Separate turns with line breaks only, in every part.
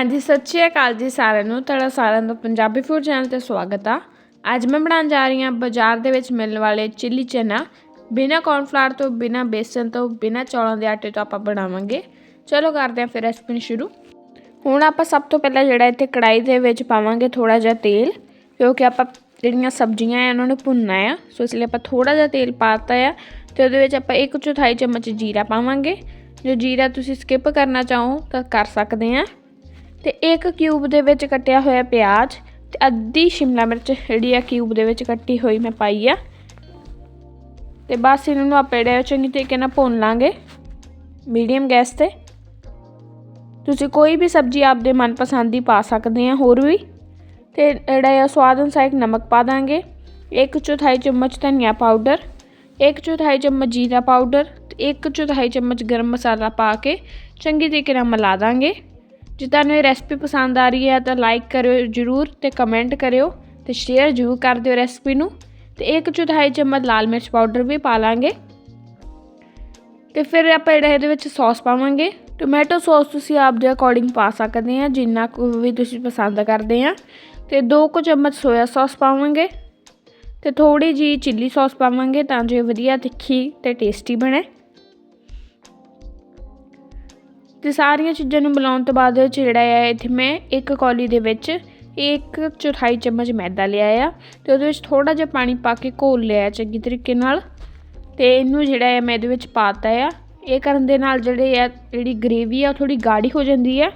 ਹਾਂਜੀ, ਸਤਿ ਸ਼੍ਰੀ ਅਕਾਲ ਜੀ ਸਾਰਿਆਂ ਨੂੰ। ਤੁਹਾਡਾ ਸਾਰਿਆਂ ਦਾ ਪੰਜਾਬੀ ਫੂਡ ਚੈਨਲ ਤੇ ਸਵਾਗਤ ਆ। ਅੱਜ ਮੈਂ ਬਣਾਉਣ ਜਾ ਰਹੀ ਹਾਂ ਬਾਜ਼ਾਰ ਦੇ ਵਿੱਚ ਮਿਲਣ ਵਾਲੇ ਚਿੱਲੀ ਚਨਾ। ਬਿਨਾਂ ਕੌਰਨਫਲਾਵਰ ਤੋਂ, ਬਿਨਾਂ ਬੇਸਨ ਤੋਂ, ਬਿਨਾਂ ਚੌਲਾਂ ਦੇ ਆਟੇ ਤੋਂ ਆਪਾਂ ਬਣਾਵਾਂਗੇ। ਚਲੋ ਕਰਦੇ ਹਾਂ ਫਿਰ ਰੈਸਪੀ ਨੂੰ ਸ਼ੁਰੂ। ਹੁਣ ਆਪਾਂ ਸਭ ਤੋਂ ਪਹਿਲਾਂ ਜਿਹੜਾ ਇੱਥੇ ਕੜਾਈ ਦੇ ਵਿੱਚ ਪਾਵਾਂਗੇ ਥੋੜਾ ਜਿਹਾ ਤੇਲ ਕਿਉਂਕਿ ਆਪਾਂ ਜਿਹੜੀਆਂ ਸਬਜ਼ੀਆਂ ਆ ਉਹਨਾਂ ਨੂੰ ਭੁੰਨਣਾ ਆ। ਸੋ ਇਸ ਲਈ ਆਪਾਂ ਥੋੜਾ ਜਿਹਾ ਤੇਲ ਪਾਤਾ ਆ ਤੇ ਉਹਦੇ ਵਿੱਚ ਆਪਾਂ ਇੱਕ ਚੌਥਾਈ ਚਮਚ ਜੀਰਾ ਪਾਵਾਂਗੇ। ਜੋ ਜੀਰਾ ਤੁਸੀਂ ਸਕਿਪ ਕਰਨਾ ਚਾਹੋ ਤਾਂ ਕਰ ਸਕਦੇ ਆ। ਤੇ ਇੱਕ ਕਿਊਬ ਦੇ ਵਿੱਚ ਕੱਟਿਆ ਹੋਇਆ ਪਿਆਜ਼ ਤੇ ਅੱਧੀ ਸ਼ਿਮਲਾ ਮਿਰਚ, ਜਿਹੜੀ ਆ ਕਿਊਬ ਦੇ ਵਿੱਚ ਕੱਟੀ ਹੋਈ ਮੈਂ ਪਾਈ ਆ। ਤੇ ਬਸ ਇਹਨਾਂ ਨੂੰ ਆਪਾਂ ਜਿਹੜੇ ਚੰਗੀ ਤਰੀਕੇ ਨਾਲ ਭੁੰਨ ਲਾਂਗੇ ਮੀਡੀਅਮ ਗੈਸ ਤੇ। ਤੁਸੀਂ ਕੋਈ ਵੀ ਸਬਜ਼ੀ ਆਪਦੇ ਮਨਪਸੰਦ ਦੀ ਪਾ ਸਕਦੇ ਆ, ਹੋਰ ਵੀ। ਤੇ ਜਿਹੜਾ ਆ ਸਵਾਦ ਅਨੁਸਾਰ ਨਮਕ ਪਾ ਦਾਂਗੇ, ਇੱਕ ਚੌਥਾਈ ਚਮਚ ਧਨੀਆ ਪਾਊਡਰ, ਇੱਕ ਚੌਥਾਈ ਚਮਚ ਜੀਰਾ ਪਾਊਡਰ ਤੇ ਇੱਕ ਚੌਥਾਈ ਚਮਚ ਗਰਮ ਮਸਾਲਾ ਪਾ ਕੇ ਚੰਗੀ ਤਰੀਕੇ ਨਾਲ ਮਿਲਾ ਦਾਂਗੇ। ਜੇ ਤੁਹਾਨੂੰ ਇਹ ਰੈਸਪੀ ਪਸੰਦ ਆ ਰਹੀ ਹੈ ਤਾਂ ਲਾਈਕ ਕਰਿਓ ਜਰੂਰ ਤੇ ਕਮੈਂਟ ਕਰਿਓ ਤੇ ਸ਼ੇਅਰ ਜਰੂਰ ਕਰ ਦਿਓ ਰੈਸਪੀ ਨੂੰ। ਤੇ ਇੱਕ ਚੌਥਾਈ ਚਮਚ ਲਾਲ ਮਿਰਚ ਪਾਊਡਰ ਵੀ ਪਾ ਲਾਂਗੇ। ਤੇ ਫਿਰ ਆਪਾਂ ਜਿਹੜਾ ਇਹਦੇ ਵਿੱਚ ਸੌਸ ਪਾਵਾਂਗੇ। ਟੋਮੈਟੋ ਸੌਸ ਤੁਸੀਂ ਆਪਦੇ ਅਕੋਰਡਿੰਗ ਪਾ ਸਕਦੇ ਆ, ਜਿੰਨਾ ਕੁ ਵੀ ਤੁਸੀਂ ਪਸੰਦ ਕਰਦੇ ਆ। ਤੇ 2 ਕੁ ਚਮਚ ਸੋਇਆ ਸੌਸ ਪਾਵਾਂਗੇ। ਤੇ ਥੋੜੀ ਜੀ ਚਿੱਲੀ ਸੌਸ ਪਾਵਾਂਗੇ ਤਾਂ ਜੋ ਵਧੀਆ ਤਿੱਖੀ ਤੇ ਟੇਸਟੀ ਬਣੇ। ਅਤੇ ਸਾਰੀਆਂ ਚੀਜ਼ਾਂ ਨੂੰ ਮਿਲਾਉਣ ਤੋਂ ਬਾਅਦ ਜਿਹੜਾ ਆ ਇੱਥੇ ਮੈਂ ਇੱਕ ਕੌਲੀ ਦੇ ਵਿੱਚ ਇੱਕ ਚੌਥਾਈ ਚਮਚ ਮੈਦਾ ਲਿਆ ਆ ਤੇ ਉਹਦੇ ਵਿੱਚ ਥੋੜਾ ਜਿਹਾ ਪਾਣੀ ਪਾ ਕੇ ਘੋਲ ਲਿਆ ਚੰਗੀ ਤਰੀਕੇ ਨਾਲ। ਤੇ ਇਹਨੂੰ ਜਿਹੜਾ ਆ ਮੈਂ ਇਹਦੇ ਵਿੱਚ ਪਾਤਾ ਆ। ਇਹ ਕਰਨ ਦੇ ਨਾਲ ਜਿਹੜੇ ਆ, ਜਿਹੜੀ ਗ੍ਰੇਵੀ ਆ ਥੋੜੀ ਗਾੜੀ ਹੋ ਜਾਂਦੀ ਆ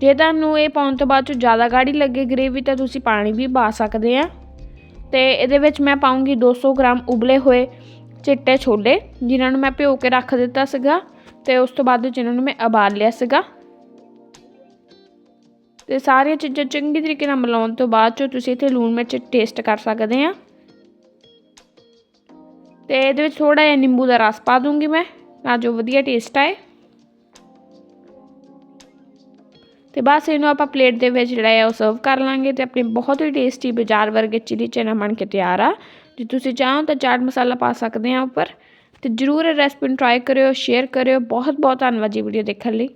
ਜੇ ਤੁਹਾਨੂੰ ਇਹ ਪਾਉਣ ਤੋਂ ਬਾਅਦ ਚ ਜ਼ਿਆਦਾ ਗਾੜੀ ਲੱਗੇ ਗ੍ਰੇਵੀ ਤਾਂ ਤੁਸੀਂ ਪਾਣੀ ਵੀ ਪਾ ਸਕਦੇ ਆ। ਤੇ ਇਹਦੇ ਵਿੱਚ ਮੈਂ ਪਾਉਂਗੀ 200 ਗ੍ਰਾਮ ਉਬਲੇ ਹੋਏ ਚਿੱਟੇ ਛੋਲੇ, ਜਿਨ੍ਹਾਂ ਨੂੰ ਮੈਂ ਭਿਓ ਕੇ ਰੱਖ ਦਿੱਤਾ ਸੀਗਾ। ਤੇ ਉਸ ਤੋਂ ਬਾਅਦ ਜਿਹਨਾਂ ਨੂੰ ਮੈਂ ਉਬਾਲ ਲਿਆ ਸੀਗਾ। ਤੇ ਸਾਰੀਆਂ ਚੀਜ਼ਾਂ ਚੰਗੀ ਤਰੀਕੇ ਨਾਲ ਮਿਲਾਉਣ ਤੋਂ ਬਾਅਦ ਚੋਂ ਤੁਸੀਂ ਇੱਥੇ ਲੂਣ ਮਿਰਚ ਟੇਸਟ ਕਰ ਸਕਦੇ ਆ। ਤੇ ਇਹਦੇ ਵਿੱਚ ਥੋੜਾ ਜਿਹਾ ਨਿੰਬੂ ਦਾ ਰਸ ਪਾ ਦੂੰਗੀ ਮੈਂ, ਤਾਂ ਜੋ ਵਧੀਆ ਟੇਸਟ ਆਏ। ਤੇ ਬਸ ਇਹਨੂੰ ਆਪਾਂ ਪਲੇਟ ਦੇ ਵਿੱਚ ਜਿਹੜਾ ਹੈ ਉਹ ਸਰਵ ਕਰ ਲਾਂਗੇ ਤੇ ਆਪਣੇ ਬਹੁਤ ਹੀ ਟੇਸਟੀ ਬਾਜ਼ਾਰ ਵਰਗੇ ਚਿਲੀ ਚਨਾ ਬਣ ਕੇ ਤਿਆਰ ਆ। ਜੇ ਤੁਸੀਂ ਚਾਹੋ ਤਾਂ ਚਾਟ ਮਸਾਲਾ ਪਾ ਸਕਦੇ ਆ ਉੱਪਰ। ਅਤੇ ਜਰੂਰ ਇਹ ਰੈਸਪੀ ਨੂੰ ਟਰਾਈ ਕਰਿਓ ਸ਼ੇਅਰ ਕਰਿਓ। ਬਹੁਤ ਬਹੁਤ ਧੰਨਵਾਦ ਜੀ ਵੀਡੀਓ ਦੇਖਣ ਲਈ।